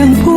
เ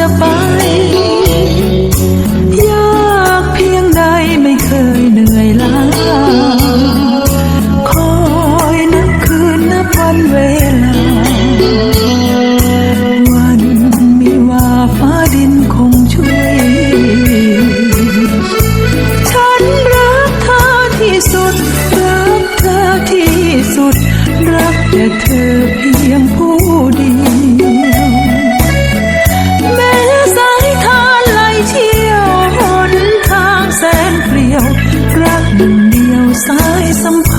about ยวรักหนึ่งเดียวสายสัมพ